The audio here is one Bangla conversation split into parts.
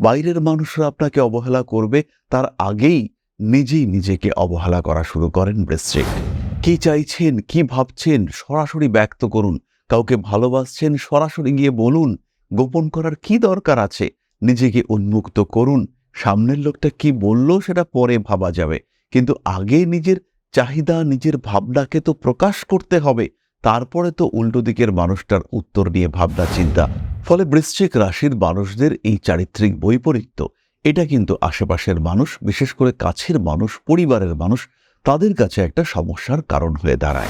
বাইরের মানুষরা আপনাকে অবহেলা করবে, তার আগেই নিজেই নিজেকে অবহেলা করা শুরু করেন বৃশ্চিক। কি চাইছেন, কি ভাবছেন, সরাসরি ব্যক্ত করুন। কাউকে ভালোবাসছেন, সরাসরি গিয়ে বলুন, গোপন করার কি দরকার আছে? নিজেকে উন্মুক্ত করুন। সামনের লোকটা কি বলল সেটা পরে ভাবা যাবে। কিন্তু আগে নিজের চাহিদা, নিজের ভাবনাকে তো প্রকাশ করতে হবে। তারপরে তো উল্টো দিকের মানুষটার উত্তর নিয়ে ভাবনা, চিন্তা। ফলে বৃশ্চিক রাশির মানুষদের এই চারিত্রিক বৈপরীত্য, এটা কিন্তু আশেপাশের মানুষ, বিশেষ করে কাছের মানুষ, পরিবারের মানুষ, তাদের কাছে একটা সমস্যার কারণ হয়ে দাঁড়ায়।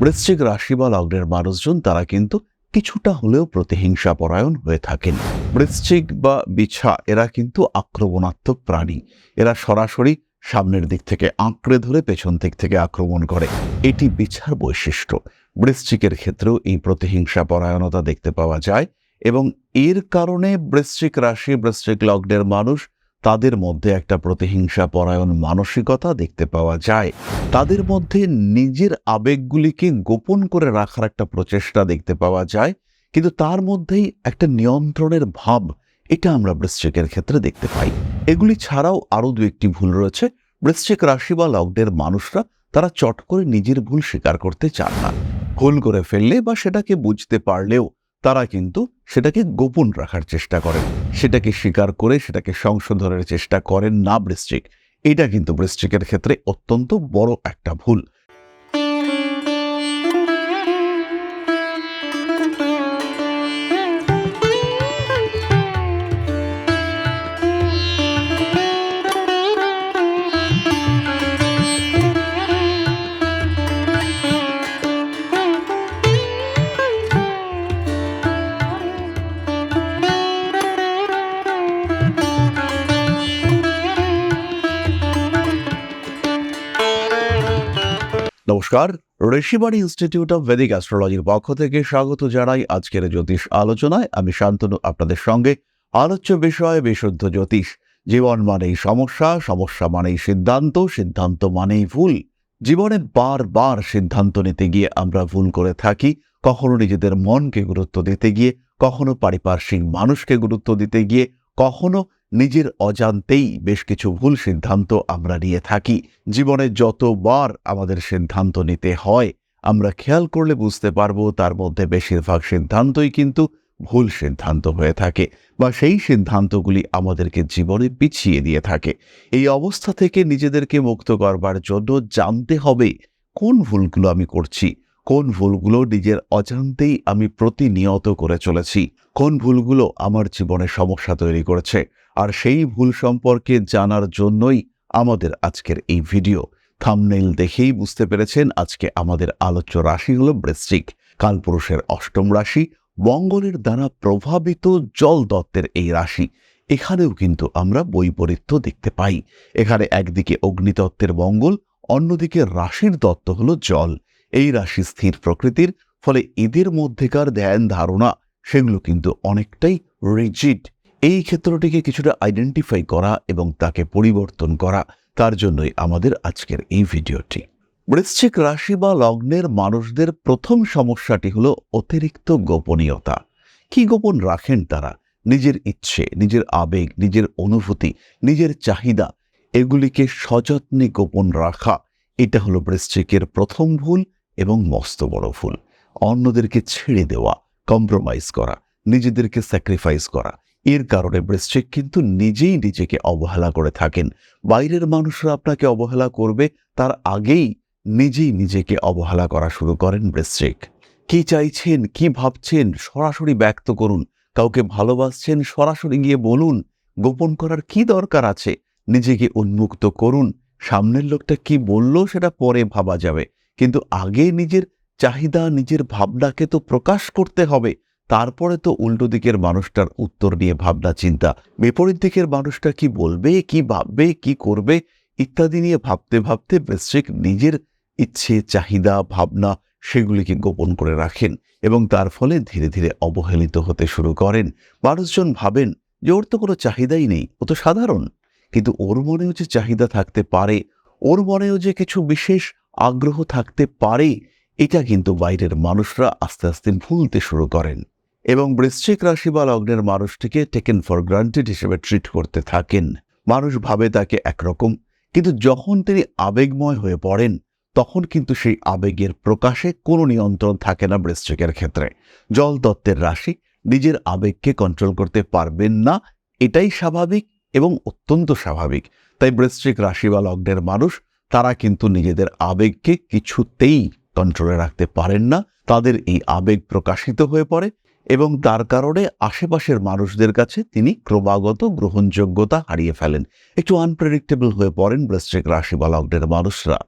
বৃশ্চিক রাশি বা লগ্নের মানুষজন, তারা কিন্তু কিছুটা হলেও প্রতিহিংসা পরায়ণ হয়ে থাকেন। বৃশ্চিক বা বিছা, এরা কিন্তু আক্রমণাত্মক প্রাণী। এরা সরাসরি সামনের দিক থেকে আঁকড়ে ধরে পেছন দিক থেকে আক্রমণ করে। এটি বিছার বৈশিষ্ট্য। বৃশ্চিকের ক্ষেত্রেও এই প্রতিহিংসা পরায়ণতা দেখতে পাওয়া যায়। এবং এর কারণে বৃশ্চিক রাশি, বৃশ্চিক লগ্নের মানুষ তাদের মধ্যে একটা প্রতিহিংসা, পরায়ণ মানসিকতা দেখতে পাওয়া যায়। তাদের মধ্যে নিজের আবেগগুলিকে গোপন করে রাখার একটা প্রচেষ্টা দেখতে পাওয়া যায়, কিন্তু তার মধ্যেই একটা নিয়ন্ত্রণের ভাব এটা আমরা বৃশ্চিকের ক্ষেত্রে দেখতে পাই। এগুলি ছাড়াও আরও দু একটি ভুল রয়েছে। বৃশ্চিক রাশি বা লগ্নের মানুষরা তারা চট করে নিজের ভুল স্বীকার করতে চান না। ভুল করে ফেললে বা সেটাকে বুঝতে পারলেও তারা কিন্তু সেটাকে গোপন রাখার চেষ্টা করেন। সেটাকে স্বীকার করে সেটাকে সংশোধনের চেষ্টা করেন না বৃশ্চিক। এটা কিন্তু বৃশ্চিকের ক্ষেত্রে অত্যন্ত বড় একটা ভুল। নমস্কার ঋষিবাণী ইনস্টিটিউট অফ ভেদিক অ্যাস্ট্রোলজির পক্ষ থেকে স্বাগত জানাই আজকের জ্যোতিষ আলোচনায়। আমি শান্তনু, আপনাদের সঙ্গে আলোচ্য বিষয়ে বিশুদ্ধ জ্যোতিষ। জীবন মানেই সমস্যা সমস্যা মানেই সিদ্ধান্ত সিদ্ধান্ত মানেই ভুল। জীবনে বারবার সিদ্ধান্ত নিতে গিয়ে আমরা ভুল করে থাকি। কখনো নিজেদের মনকে গুরুত্ব দিতে গিয়ে, কখনো পারিপার্শ্বিক মানুষকে গুরুত্ব দিতে গিয়ে, কখনো নিজের অজান্তেই বেশ কিছু ভুল সিদ্ধান্ত আমরা নিয়ে থাকি। জীবনে যতবার আমাদের সিদ্ধান্ত নিতে হয়, আমরা খেয়াল করলে বুঝতে পারব তার মধ্যে বেশিরভাগ সিদ্ধান্তই কিন্তু ভুল সিদ্ধান্ত হয়ে থাকে বা সেই সিদ্ধান্তগুলি আমাদেরকে জীবনে পিছিয়ে দিয়ে থাকে। এই অবস্থা থেকে নিজেদেরকে মুক্ত করবার জন্য জানতে হবে, কোন ভুলগুলো আমি করছি, কোন ভুলগুলো নিজের অজান্তেই আমি প্রতিনিয়ত করে চলেছি, কোন ভুলগুলো আমার জীবনে সমস্যা তৈরি করেছে আর সেই ভুল সম্পর্কে জানার জন্যই আমাদের আজকের এই ভিডিও। থামনেইল দেখেই বুঝতে পেরেছেন আজকে আমাদের আলোচ্য রাশি হল বৃশ্চিক। কালপুরুষের অষ্টম রাশি, মঙ্গলের দ্বারা প্রভাবিত জল দত্তের এই রাশি। এখানেও কিন্তু আমরা বৈপরীত্য দেখতে পাই। এখানে একদিকে অগ্নিতত্ত্বের মঙ্গল, অন্যদিকে রাশির দত্ত হল জল। এই রাশি স্থির প্রকৃতির, ফলে এদের মধ্যেকার ধ্যান ধারণা, সেগুলো কিন্তু অনেকটাই রিজিড এই ক্ষেত্রটিকে কিছুটা আইডেন্টিফাই করা এবং তাকে পরিবর্তন করা, তার জন্যই আমাদের আজকের এই ভিডিওটি। বৃশ্চিক রাশি বা লগ্নের মানুষদের প্রথম সমস্যাটি হলো অতিরিক্ত গোপনীয়তা। কি গোপন রাখেন তারা? নিজের ইচ্ছে, নিজের আবেগ, নিজের অনুভূতি, নিজের চাহিদা, এগুলিকে সযত্নে গোপন রাখা, এটা হলো বৃশ্চিকের প্রথম ভুল এবং মস্ত বড় ভুল। অন্যদেরকে ছেড়ে দেওয়া কম্প্রোমাইজ করা, নিজেদেরকে স্যাক্রিফাইস করা এর কারণে বৃশ্চিক কিন্তু নিজেই নিজেকে অবহেলা করে থাকেন। বাইরের মানুষরা আপনাকে অবহেলা করবে, তার আগেই নিজেই নিজেকে অবহেলা করা শুরু করেন বৃশ্চিক। কি চাইছেন, কি ভাবছেন, সরাসরি ব্যক্ত করুন। কাউকে ভালোবাসছেন, সরাসরি গিয়ে বলুন, গোপন করার কি দরকার আছে? নিজেকে উন্মুক্ত করুন। সামনের লোকটা কি বলল সেটা পরে ভাবা যাবে। কিন্তু আগে নিজের চাহিদা, নিজের ভাবনাকে তো প্রকাশ করতে হবে। তারপরে তো উল্টো দিকের মানুষটার উত্তর নিয়ে ভাবনা, চিন্তা। বিপরীত দিকের মানুষটা কি বলবে, কি ভাববে, কি করবে, ইত্যাদি নিয়ে ভাবতে ভাবতে বৃশ্চিক নিজের ইচ্ছে, চাহিদা, ভাবনা সেগুলিকে গোপন করে রাখেন এবং তার ফলে ধীরে ধীরে অবহেলিত হতে শুরু করেন। মানুষজন ভাবেন যে ওর তো কোনো চাহিদাই নেই, ও তো সাধারণ। কিন্তু ওর মনেও যে চাহিদা থাকতে পারে, ওর মনেও যে কিছু বিশেষ আগ্রহ থাকতে পারে, এটা কিন্তু বাইরের মানুষরা আস্তে আস্তে ভুলতে শুরু করেন। এবং বৃশ্চিক রাশি বা লগ্নের মানুষটিকে টেকেন ফর গ্রান্টেড হিসেবে ট্রিট করতে থাকেন। মানুষ ভাবে তাকে একরকম, কিন্তু যখন তিনি আবেগময় হয়ে পড়েন, তখন কিন্তু সেই আবেগের প্রকাশে কোনো নিয়ন্ত্রণ থাকে না বৃশ্চিকের ক্ষেত্রে। জল তত্ত্বের রাশি নিজের আবেগকে কন্ট্রোল করতে পারবেন না, এটাই স্বাভাবিক এবং অত্যন্ত স্বাভাবিক। তাই বৃশ্চিক রাশি বা লগ্নের মানুষ, তারা কিন্তু নিজেদের আবেগকে কিছুতেই কন্ট্রোলে রাখতে পারেন না। তাদের এই আবেগ প্রকাশিত হয়ে পড়ে এবং তার কারণে আশেপাশের মানুষদের কাছে তিনি ক্রমাগত গ্রহণযোগ্যতা হারিয়ে ফেলেন। একটু আনপ্রেডিক্টেবল হয়ে পড়েন বৃশ্চিক রাশি বা লগ্নের মানুষরা।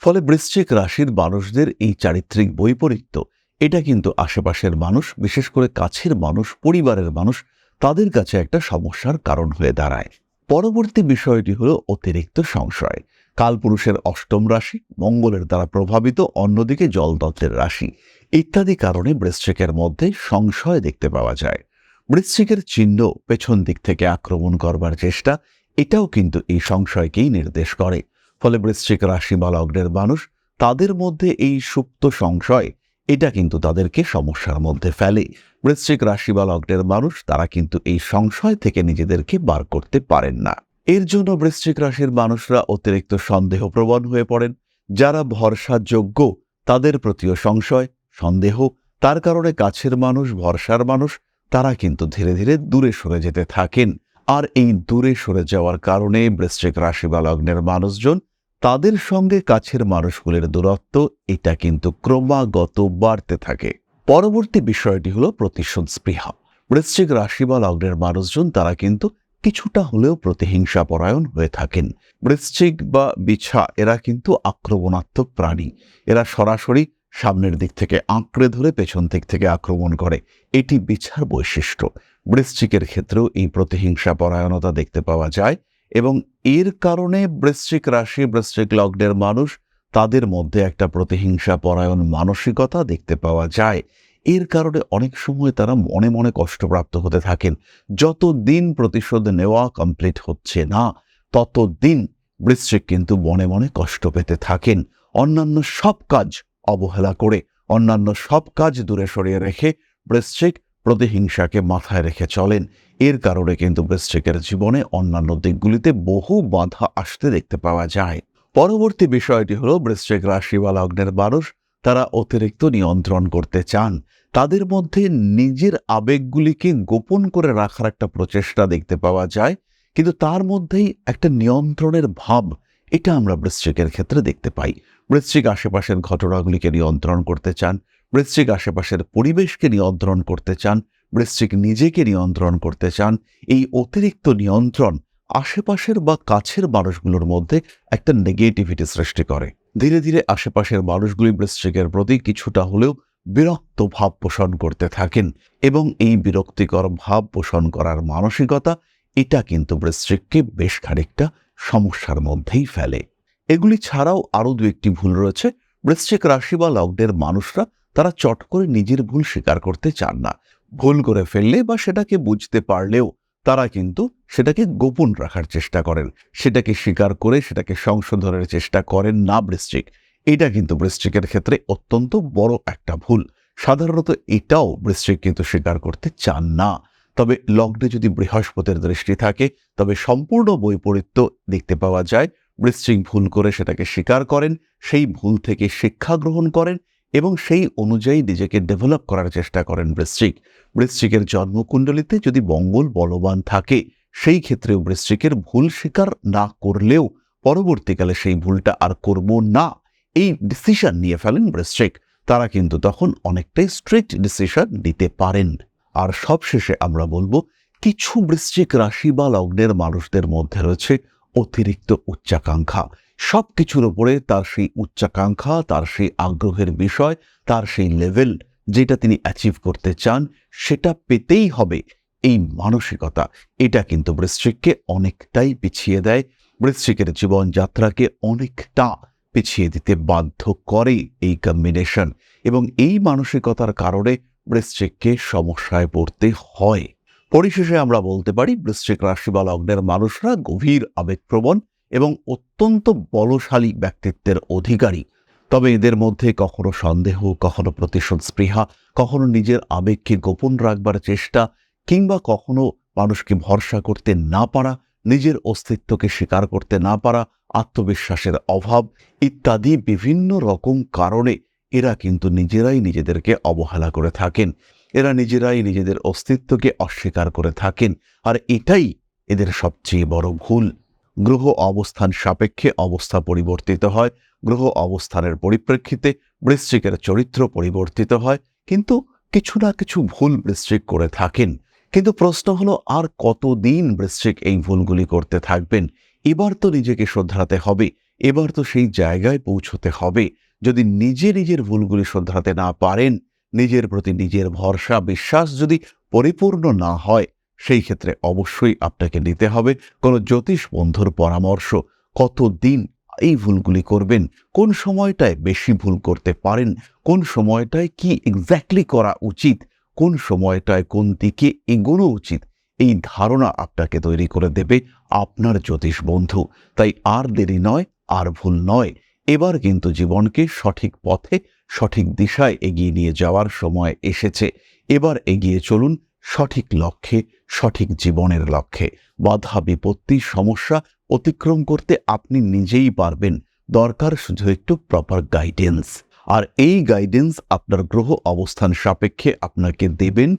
ফলে বৃশ্চিক রাশির মানুষদের এই চারিত্রিক বৈপরীত্য, এটা কিন্তু আশেপাশের মানুষ, বিশেষ করে কাছের মানুষ, পরিবারের মানুষ, তাদের কাছে একটা সমস্যার কারণ হয়ে দাঁড়ায়। পরবর্তী বিষয়টি হলো অতিরিক্ত সংশয়। কালপুরুষের অষ্টম রাশি, মঙ্গলের দ্বারা প্রভাবিত, অন্যদিকে জলতত্ত্বের রাশি। ইত্যাদি কারণে বৃশ্চিকের মধ্যে সংশয় দেখতে পাওয়া যায়। বৃশ্চিকের চিহ্ন পেছন দিক থেকে আক্রমণ করবার চেষ্টা, এটাও কিন্তু এই সংশয়কেই নির্দেশ করে। ফলে বৃশ্চিক রাশি বা লগ্নের মানুষ তাদের মধ্যে এই সুপ্ত সংশয়, এটা কিন্তু তাদেরকে সমস্যার মধ্যে ফেলে। বৃশ্চিক রাশি বা লগ্নের মানুষ তারা কিন্তু এই সংশয় থেকে নিজেদেরকে বার করতে পারেন না। এর জন্য বৃশ্চিক রাশির মানুষরা অতিরিক্ত সন্দেহপ্রবণ হয়ে পড়েন। যারা ভরসাযোগ্য, তাদের প্রতিও সংশয় সন্দেহ, তার কারণে কাছের মানুষ, ভরসার মানুষ, তারা কিন্তু ধীরে ধীরে দূরে সরে যেতে থাকেন। আর এই দূরে সরে যাওয়ার কারণে বৃশ্চিক রাশি বা লগ্নের মানুষজন তাদের সঙ্গে কাছের মানুষগুলির দূরত্ব, এটা কিন্তু ক্রমাগত বাড়তে থাকে। পরবর্তী বিষয়টি হলো প্রতিশোধ স্পৃহা বৃশ্চিক রাশি বা লগ্নের মানুষজন তারা কিন্তু কিছুটা হলেও প্রতিহিংসা পরায়ণ হয়ে থাকেন। বৃশ্চিক বা বিছা, এরা কিন্তু আক্রমণাত্মক প্রাণী। এরা সরাসরি সামনের দিক থেকে আঁকড়ে ধরে পেছন দিক থেকে আক্রমণ করে। এটি বিছার বৈশিষ্ট্য। বৃশ্চিকের ক্ষেত্রেও এই প্রতিহিংসা পরায়ণতা দেখতে পাওয়া যায় এবং এর কারণে বৃশ্চিক রাশি, বৃশ্চিক লগ্নের মানুষ তাদের মধ্যে একটা প্রতিহিংসা পরায়ণ মানসিকতা দেখতে পাওয়া যায়। এর কারণে অনেক সময় তারা মনে মনে কষ্টপ্রাপ্ত হতে থাকেন। যত দিন প্রতিশোধ নেওয়া কমপ্লিট হচ্ছে না তত দিন বৃশ্চিক কিন্তু মনে মনে কষ্ট পেতে থাকেন। অন্যান্য সব কাজ অবহেলা করে অন্যান্য সব কাজ দূরে সরিয়ে রেখে বৃশ্চিক প্রতিহিংসাকে মাথায় রেখে চলেন। এর কারণে কিন্তু বৃশ্চিকের জীবনে অন্যান্য দিকগুলিতে বহু বাধা আসতে দেখতে পাওয়া যায়। পরবর্তী বিষয়টি হলো, বৃশ্চিক রাশি বা লগ্নের মানুষ তারা অতিরিক্ত নিয়ন্ত্রণ করতে চান। তাদের মধ্যে নিজের আবেগগুলিকে গোপন করে রাখার একটা প্রচেষ্টা দেখতে পাওয়া যায়। কিন্তু তার মধ্যেই একটা নিয়ন্ত্রণের ভাব এটা আমরা বৃশ্চিকের ক্ষেত্রে দেখতে পাই। বৃশ্চিক আশেপাশের ঘটনাগুলিকে নিয়ন্ত্রণ করতে চান, বৃশ্চিক আশেপাশের পরিবেশকে নিয়ন্ত্রণ করতে চান, বৃশ্চিক নিজেকে নিয়ন্ত্রণ করতে চান, এই অতিরিক্ত নিয়ন্ত্রণ আশেপাশের বা কাছের মানুষগুলোর মধ্যে একটা নেগেটিভিটি সৃষ্টি করে। ধীরে ধীরে আশেপাশের মানুষগুলি বৃশ্চিকের প্রতি কিছুটা হলেও বিরক্ত ভাব পোষণ করতে থাকেন এবং এই বিরক্তিকর ভাব পোষণ করার মানসিকতা, এটা কিন্তু বৃশ্চিককে বেশ খানিকটা সমস্যার মধ্যেই ফেলে। এগুলি ছাড়াও আরও দু একটি ভুল রয়েছে। বৃশ্চিক রাশি বা লগ্নের মানুষরা তারা চট করে নিজের ভুল স্বীকার করতে চান না। ভুল করে ফেললে বা সেটাকে বুঝতে পারলেও তারা কিন্তু সেটাকে গোপন রাখার চেষ্টা করেন। সেটাকে স্বীকার করে সেটাকে সংশোধনের চেষ্টা করেন না বৃশ্চিক। এটা কিন্তু বৃশ্চিকের ক্ষেত্রে অত্যন্ত বড় একটা ভুল। সাধারণত এটাও বৃশ্চিক কিন্তু স্বীকার করতে চান না। তবে লগ্নে যদি বৃহস্পতির দৃষ্টি থাকে, তবে সম্পূর্ণ বৈপরীত্য দেখতে পাওয়া যায়। বৃশ্চিক ভুল করে সেটাকে স্বীকার করেন, সেই ভুল থেকে শিক্ষা গ্রহণ করেন এবং সেই অনুযায়ী নিজেকে ডেভেলপ করার চেষ্টা করেন বৃশ্চিক। বৃশ্চিকের জন্মকুণ্ডলিতে যদি মঙ্গল বলবান থাকে, সেই ক্ষেত্রেও বৃশ্চিকের ভুল স্বীকার না করলেও পরবর্তীকালে সেই ভুলটা আর করব না। এই ডিসিশন নিয়ে ফেলেন বৃশ্চিক। তারা কিন্তু তখন অনেকটাই স্ট্রিক্ট ডিসিশন নিতে পারেন। আর সবশেষে আমরা বলব, কিছু বৃশ্চিক রাশি বা লগ্নের মানুষদের মধ্যে রয়েছে অতিরিক্ত উচ্চাকাঙ্ক্ষা। সব কিছুর উপরে তার সেই উচ্চাকাঙ্ক্ষা, তার সেই আগ্রহের বিষয়, তার সেই লেভেল যেটা তিনি অ্যাচিভ করতে চান, সেটা পেতেই হবে এই মানসিকতা। এটা কিন্তু বৃশ্চিককে অনেকটাই পিছিয়ে দেয়, বৃশ্চিকের জীবনযাত্রাকে অনেকটা পিছিয়ে দিতে বাধ্য করে এই কম্বিনেশন এবং এই মানসিকতার কারণে বৃশ্চিককে সমস্যায় পড়তে হয়। পরিশেষে আমরা বলতে পারি, বৃশ্চিক রাশি বা লগ্নের মানুষরা গভীর আবেগপ্রবণ এবং অত্যন্ত বলশালী ব্যক্তিত্বের অধিকারী। তবে এদের মধ্যে কখনো সন্দেহ, কখনো প্রতিশোধ স্পৃহা, কখনো নিজের আবেগকে গোপন রাখবার চেষ্টা কিংবা কখনো মানুষকে ভরসা করতে না পারা, নিজের অস্তিত্বকে স্বীকার করতে না পারা, আত্মবিশ্বাসের অভাব ইত্যাদি বিভিন্ন রকম কারণে এরা কিন্তু নিজেরাই নিজেদেরকে অবহেলা করে থাকেন। এরা নিজেরাই নিজেদের অস্তিত্বকে অস্বীকার করে থাকেন। আর এটাই এদের সবচেয়ে বড় ভুল। গ্রহ অবস্থান সাপেক্ষে অবস্থা পরিবর্তিত হয়। গ্রহ অবস্থানের পরিপ্রেক্ষিতে বৃশ্চিকের চরিত্র পরিবর্তিত হয়। কিন্তু কিছু না কিছু ভুল বৃশ্চিক করে থাকেন। কিন্তু প্রশ্ন হলো, আর কতদিন বৃশ্চিক এই ভুলগুলি করতে থাকবেন? এবার তো নিজেকে শোধরাতে হবে। এবার তো সেই জায়গায় পৌঁছতে হবে। যদি নিজে নিজের ভুলগুলি শোধরাতে না পারেন, নিজের প্রতি নিজের ভরসা, বিশ্বাস যদি পরিপূর্ণ না হয়, সেই ক্ষেত্রে অবশ্যই আপনাকে নিতে হবে কোনো জ্যোতিষ বন্ধুর পরামর্শ। কতদিন এই ভুলগুলি করবেন? কোন সময়টায় বেশি ভুল করতে পারেন? কোন সময়টায় কি এক্স্যাক্টলি করা উচিত? কোন সময়টায় কোন দিকে এগোনো উচিত? এই ধারণা আপনাকে তৈরি করে দেবে আপনার জ্যোতিষ বন্ধু। তাই আর দেরি নয়, আর ভুল নয়। এবার কিন্তু জীবনকে সঠিক পথে, সঠিক দিশায় এগিয়ে নিয়ে যাওয়ার সময় এসেছে। এবার এগিয়ে চলুন সঠিক লক্ষ্যে, সঠিক জীবনের লক্ষ্যে। বাধা, বিপত্তি, সমস্যা অতিক্রম করতে আপনি নিজেই পারবেন। দরকার শুধু একটু প্রপার গাইডেন্স আর এই গাইডেন্স আপনার গ্রহ অবস্থান সাপেক্ষে আপনাকে দেবেন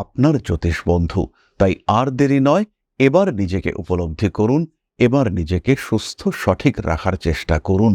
আপনার জ্যোতিষ বন্ধু। তাই আর দেরি নয়, এবার নিজেকে উপলব্ধি করুন, এবার নিজেকে সুস্থ, সঠিক রাখার চেষ্টা করুন।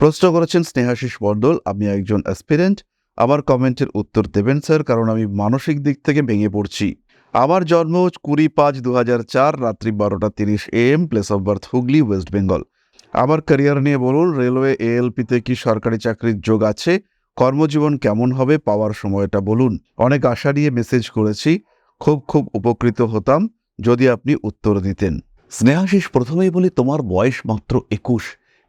প্রশ্ন করেছেন স্নেহাশিস মণ্ডল আমি একজন অ্যাসপিরেন্ট আমার কমেন্টের উত্তর দেবেন স্যার কারণ আমি মানসিক দিক থেকে ভেঙে পড়ছি। আমার জন্ম কুড়ি পাঁচ দু হাজার চার, রাত্রি বারোটা তিরিশ AM place of birth Hooghly West Bengal আমার ক্যারিয়ার নিয়ে বলুন রেলওয়ে এএলপিতে কি সরকারি চাকরির যোগ আছে? কর্মজীবন কেমন হবে? পাওয়ার সময়টা বলুন। অনেক আশা নিয়ে মেসেজ করেছি, খুব খুব উপকৃত হতাম, যদি আপনি উত্তর দিতেন। স্নেহাশিস, প্রথমেই বলি, তোমার বয়স মাত্র একুশ।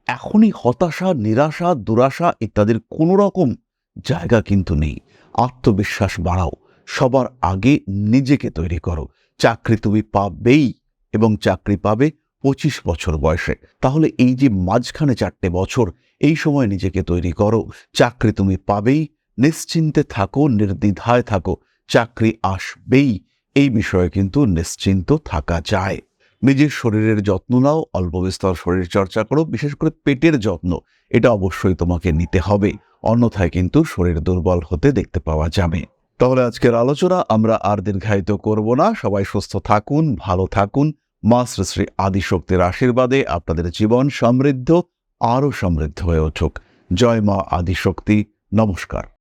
এখনই হতাশা, নিরাশা, দুরাশা ইত্যাদির কোনো রকম জায়গা কিন্তু নেই। আত্মবিশ্বাস বাড়াও। সবার আগে নিজেকে তৈরি করো। চাকরি তুমি পাবেই এবং চাকরি পাবে পঁচিশ বছর বয়সে। তাহলে এই যে মাঝখানে চারটে বছর, এই সময় নিজেকে তৈরি করো। চাকরি তুমি পাবেই। নিশ্চিন্তে থাকো, নির্দ্বিধায় থাকো। চাকরি আসবেই। এই বিষয়ে কিন্তু নিশ্চিন্ত থাকা যায়। নিজের শরীরের যত্ন নাও, অল্প বিস্তর শরীর চর্চা করো, বিশেষ করে পেটের যত্ন, এটা অবশ্যই তোমাকে নিতে হবে। অন্যথায় কিন্তু শরীর দুর্বল হতে দেখতে পাওয়া যাবে। তাহলে আজকের আলোচনা আমরা আর দীর্ঘায়িত করব না। সবাই সুস্থ থাকুন, ভালো থাকুন। মা শ্রী শ্রী আদিশক্তির আশীর্বাদে আপনাদের জীবন সমৃদ্ধ, আরও সমৃদ্ধ হয়ে উঠুক। জয় মা আদিশক্তি। নমস্কার।